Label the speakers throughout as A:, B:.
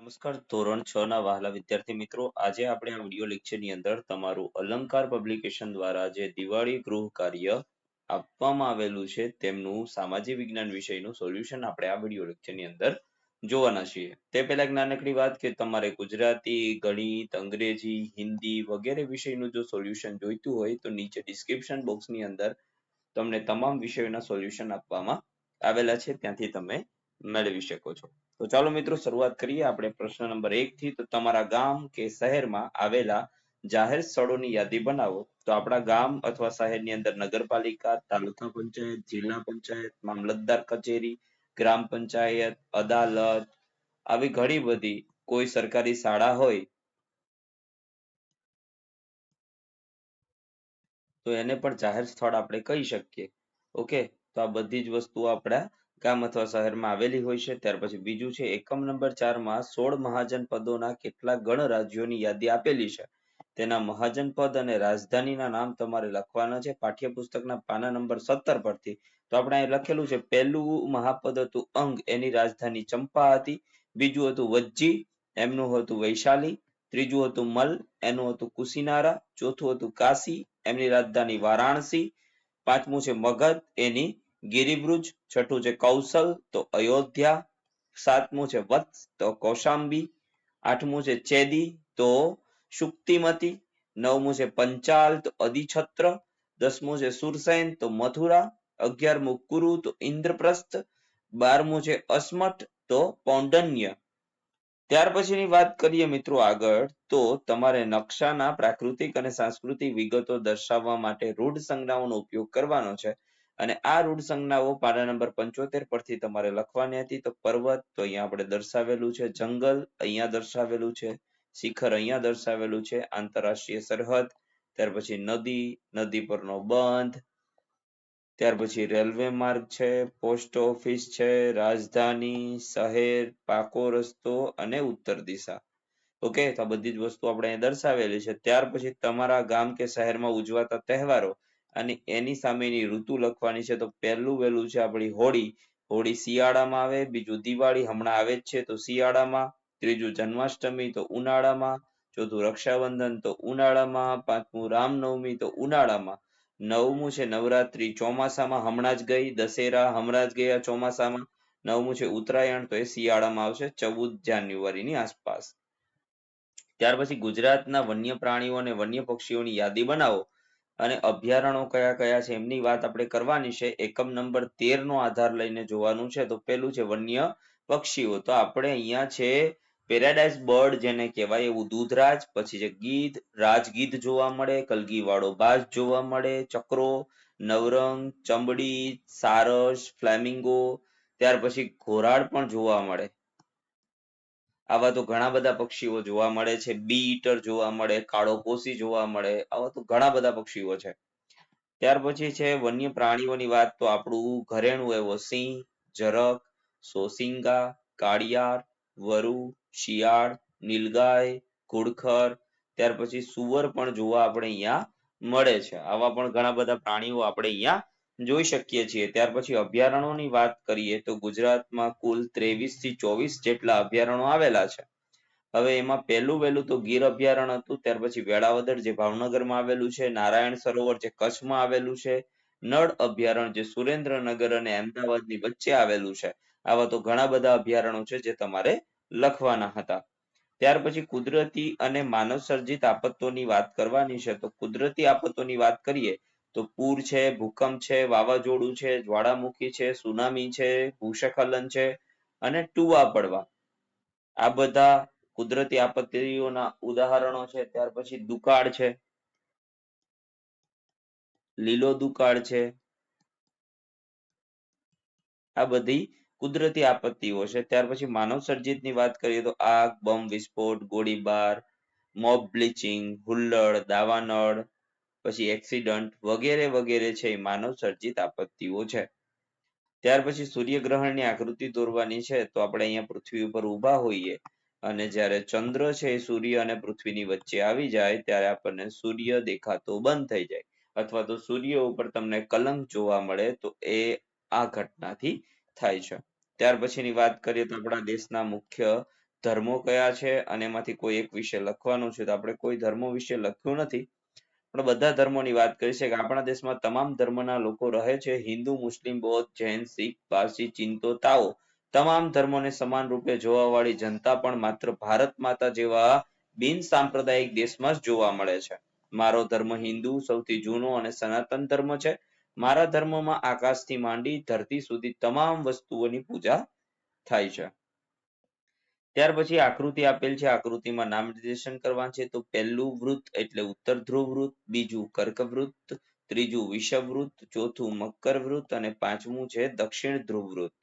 A: નમસ્કાર, ધોરણ છ ના વહાલા વિદ્યાર્થી મિત્રો. આજે આપણે આ વીડિયો લેક્ચરની અંદર તમારું અલંકાર પબ્લિકેશન દ્વારા જે દિવાળી ગૃહ કાર્ય આપવામાં આવેલું છે, તેમનું સામાજિક વિજ્ઞાન વિષયનું સોલ્યુશન આપણે આ વીડિયો લેક્ચરની અંદર જોવાના છીએ. તે પહેલા એક નાનકડી વાત કે તમારે ગુજરાતી, ગણિત, અંગ્રેજી, હિન્દી વગેરે વિષયનું જો સોલ્યુશન જોઈતું હોય તો નીચે ડિસ્ક્રિપ્શન બોક્સની અંદર તમને તમામ વિષયોના સોલ્યુશન આપવામાં આવેલા છે. ત્યાંથી તમે મેળવી શકો છો. તો ચાલો મિત્રો શરૂઆત કરીએ આપણે પ્રશ્ન નંબર એક થી. તો તમારા ગામ કે શહેરમાં આવેલા જાહેર સ્થળોની યાદી બનાવો. તો આપણા ગામ અથવા શહેરની અંદર નગરપાલિકા, તાલુકા પંચાયત, જિલ્લા પંચાયત, મામલતદાર કચેરી, ગ્રામ પંચાયત, અદાલત આવી ઘણી બધી કોઈ સરકારી શાળા હોય. તો એને પણ જાહેર સ્થળ આપણે કહી શકીએ. ઓકે? તો આ બધી જ વસ્તુઓ આપણા ગામ અથવા શહેરમાં આવેલી હોય છે. ત્યાર પછી બીજું છે, એકમ નંબર ચારમાં સોળ મહાજન પદોના કેટલા ગણ રાજ્યોની યાદી આપેલી છે. તેના મહાજન પદ અને રાજધાનીના નામ તમારે લખવાના છે. પાઠ્યપુસ્તકના પાના નંબર સત્તર પરથી. તો આપણે અહીં લખેલું છે, પહેલું મહાપદ હતું અંગ, એની રાજધાની ચંપા હતી. બીજું હતું વજ્જી, એમનું હતું વૈશાલી. ત્રીજું હતું મલ, એનું હતું કુશીનારા. ચોથું હતું કાશી, એમની રાજધાની વારાણસી. પાંચમું છે મગધ, એની ગિરિબ્રુજ, છઠ્ઠું છે કૌશલ, તો અયોધ્યા, સાતમું છે વત્સ, તો કૌશાંબી, આઠમું છે ચેદી, તો શુક્તિમતી, નવમું છે પંચાલ, તો અધિછત્ર દસમું છે સુરસેન, તો મથુરા, અગિયારમું કુરુ, તો ઇન્દ્રપ્રસ્થ, બારમું છે અસ્મટ તો પૌંડન્ય. ત્યાર પછીની વાત કરીએ મિત્રો આગળ, તો તમારે નકશાના પ્રાકૃતિક અને સાંસ્કૃતિક વિગતો દર્શાવવા માટે રૂઢ સંજ્ઞાઓનો ઉપયોગ કરવાનો છે. અને આ રૂઢ સંજ્ઞાઓ પાના નંબર પંચોતેર પરથી તમારે લખવાની હતી. તો પર્વત તો અહીંયા આપણે દર્શાવેલું છે. જંગલ અહીંયા દર્શાવેલું છે. શિખર અહીંયા દર્શાવેલું છે. આંતરરાષ્ટ્રીય સરહદ, ત્યાર પછી નદી નદી પરનો બંધ, ત્યાર પછી રેલવે માર્ગ છે, પોસ્ટ ઓફિસ છે, રાજધાની, શહેર, પાકો રસ્તો અને ઉત્તર દિશા. ઓકે, તો આ બધી જ વસ્તુ આપણે દર્શાવેલી છે. ત્યાર પછી તમારા ગામ કે શહેરમાં ઉજવાતા તહેવારો અને એની સામેની ઋતુ લખવાની છે, તો પહેલું વહેલું છે આપણી હોળી. હોળી શિયાળામાં આવે, બીજું દિવાળી હમણાં આવે જ છે, તો શિયાળામાં. ત્રીજું જન્માષ્ટમી, તો ઉનાળામાં. ચોથું રક્ષાબંધન, તો ઉનાળામાં. પાંચમું રામનવમી, તો ઉનાળામાં. નવમું છે નવરાત્રી, ચોમાસામાં હમણાં જ ગઈ. દશેરા હમણાં જ ગયા ચોમાસામાં. નવમું છે ઉત્તરાયણ, તો એ શિયાળામાં આવશે ચૌદ જાન્યુઆરીની આસપાસ. ત્યાર પછી ગુજરાતના વન્ય પ્રાણીઓ અને વન્ય પક્ષીઓની યાદી બનાવો. અને અભ્યારણો કયા કયા છે એમની વાત આપણે કરવાની છે. એકમ નંબર તેર નો આધાર લઈને જોવાનું છે. તો પેલું છે વન્ય પક્ષીઓ. તો આપણે અહીંયા છે પેરાડાઇઝ બર્ડ જેને કહેવાય એવું દૂધરાજ, પછી છે ગીધ, રાજગીધ જોવા મળે કલગી વાળો બાજ જોવા મળે, ચક્રો, નવરંગ, ચમડી, સારસ, ફ્લેમિંગો, ત્યાર પછી ઘોરાડ પણ જોવા મળે. આવા તો ઘણા બધા પક્ષીઓ જોવા મળે છે. બી ઈટર જોવા મળે, કાળો પોસી જોવા મળે, આવા તો ઘણા બધા પક્ષીઓ છે. ત્યાર પછી છે વન્ય પ્રાણીઓની વાત તો આપણું ઘરેણું એવો સિંહ, જરક, સોસિંગા, કાળિયાર, વરુ, શિયાળ, નીલગાય, ઘુડખર, ત્યાર પછી સુવર પણ જોવા આપણે અહીંયા મળે છે. આવા પણ ઘણા બધા પ્રાણીઓ આપણે અહીંયા જોઈ શકીએ છીએ. ત્યાર પછી અભયારણ્યોની વાત કરીએ તો ગુજરાતમાં કુલ ત્રેવીસથી ચોવીસ જેટલા અભયારણ્યો આવેલા છે. હવે એમાં પહેલું વહેલું તો ગીર અભયારણ્ય હતું. ત્યાર પછી વેળાવદર જે ભાવનગરમાં આવેલું છે, નારાયણ સરોવર જે કચ્છમાં આવેલું છે, નળ અભયારણ્ય જે સુરેન્દ્રનગર અને અમદાવાદની વચ્ચે આવેલું છે. આવા તો ઘણા બધા અભયારણ્યો છે જે તમારે લખવાના હતા. ત્યાર પછી કુદરતી અને માનવ સર્જિત આપત્તિઓની વાત કરવાની છે. તો કુદરતી આપત્તિઓની વાત કરીએ તો પૂર છે, ભૂકંપ છે, વાવાઝોડું છે, જ્વાળામુખી છે, સુનામી છે, ભૂસ્ખલન છે અને ટુવા પડવા. આ બધા કુદરતી આપત્તિઓના ઉદાહરણો છે, ત્યાર પછી દુકાળ છે. લીલો દુકાળ છે. આ બધી કુદરતી આપત્તિઓ છે, ત્યાર પછી માનવ સર્જિતની વાત કરીએ તો આગ બોમ્બ વિસ્ફોટ, ગોળીબાર, મોબ બ્લીચિંગ, હુલ્લડ, દાવાનળ પછી એક્સિડન્ટ વગેરે વગેરે છે એ માનવ સર્જિત આપત્તિઓ છે. ત્યાર પછી સૂર્યગ્રહણની આકૃતિ દોરવાની છે તો આપણે અહીંયા પૃથ્વી ઉપર ઊભા હોઈએ અને જ્યારે ચંદ્ર છે એ સૂર્ય અને પૃથ્વીની વચ્ચે આવી જાય ત્યારે આપણને સૂર્ય દેખાતો બંધ થઈ જાય. અથવા તો સૂર્ય ઉપર તમને કલંક જોવા મળે તો એ આ ઘટનાથી થાય છે. ત્યાર પછીની વાત કરીએ તો આપણા દેશના મુખ્ય ધર્મો કયા છે અને એમાંથી કોઈ એક વિશે લખવાનું છે તો આપણે કોઈ ધર્મો વિશે લખ્યું નથી. પણ બધા ધર્મોની વાત કરી છે કે આપણા દેશમાં તમામ ધર્મના લોકો રહે છે. હિન્દુ, મુસ્લિમ, બૌદ્ધ, જૈન, શીખ, પારસી, ચિંતો, તાઓ તમામ ધર્મોને સમાન રૂપે જોવા વાળી જનતા પણ માત્ર ભારત માતા જેવા બિન સાંપ્રદાયિક દેશમાં જ જોવા મળે છે. મારો ધર્મ હિન્દુ સૌથી જૂનો અને સનાતન ધર્મ છે. મારા ધર્મમાં આકાશથી માંડી ધરતી સુધી તમામ વસ્તુઓની પૂજા થાય છે. ત્યાર પછી આકૃતિ આપેલ છે. આકૃતિમાં નામ નિર્દેશન કરવાનું છે. તો પહેલું વૃત્ત એટલે ઉત્તર ધ્રુવ વૃત્ત, બીજું કર્ક વૃત્ત, ત્રીજું વિષવવૃત્ત ચોથું મકર વૃત્ત અને પાંચમું છે દક્ષિણ ધ્રુવ વૃત્ત.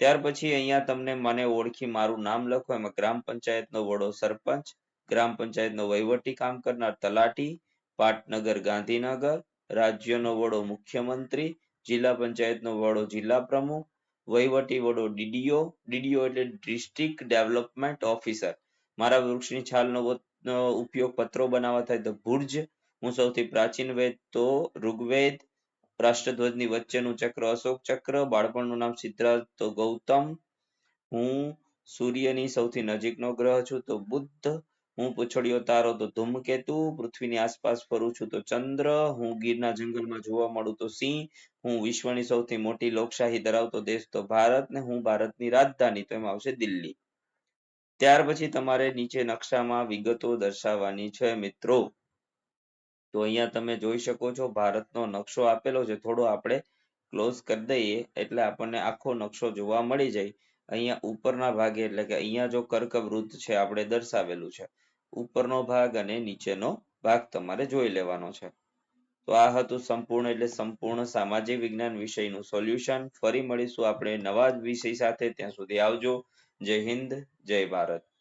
A: ત્યાર પછી અહીંયા તમને મને ઓળખી મારું નામ લખો. એમાં ગ્રામ પંચાયતનો વડો સરપંચ, ગ્રામ પંચાયતનો વહીવટી કામ કરનાર તલાટી, પાટનગર ગાંધીનગર, રાજ્યનો વડો મુખ્યમંત્રી, જિલ્લા પંચાયતનો વડો જિલ્લા પ્રમુખ વહીવટી વડો ડીડીઓ ડીડીઓ એટલે ડિસ્ટ્રિક્ટ ડેવલપમેન્ટ ઓફિસર. મારા વૃક્ષની છાલનો ઉપયોગ પત્રો બનાવવા થાય તો ભુર્જ, હું સૌથી પ્રાચીન વેદ તો ઋગ્વેદ, રાષ્ટ્રધ્વજની વચ્ચેનું ચક્ર, અશોક ચક્ર, બાળપણનું નામ સિદ્ધાર્થ તો ગૌતમ, હું સૂર્યની સૌથી નજીકનો ગ્રહ છું તો બુદ્ધ હું પૂછડીયો તારો તો ધૂમકેતુ પૃથ્વીની આસપાસ ફરું છું તો ચંદ્ર, હું ગીરના જંગલમાં જોવા મળું તો સિંહ, હું વિશ્વની સૌથી મોટી લોકશાહી ધરાવતો દેશ તો ભારત ને હું ભારતની રાજધાની તો એમાં આવશે દિલ્હી. ત્યાર પછી તમારે નીચે નકશામાં વિગતો દર્શાવવાની છે મિત્રો. તો અહીંયા તમે જોઈ શકો છો ભારતનો નકશો આપેલો છે. થોડો આપણે ક્લોઝ કરી દઈએ એટલે આપણને આખો નકશો જોવા મળી જાય. અહીંયા ઉપરના ભાગે એટલે કે અહીંયા જો કર્કવૃત્ત છે, આપણે દર્શાવેલું છે. ઉપરનો ભાગ અને નીચેનો ભાગ તમારે જોઈ લેવાનો છે. તો આ હતું સંપૂર્ણ એટલે સંપૂર્ણ સામાજિક વિજ્ઞાન વિષયનું સોલ્યુશન ફરી મળીશું આપણે નવા જ વિષય સાથે. ત્યાં સુધી આવજો. જય હિન્દ, જય ભારત.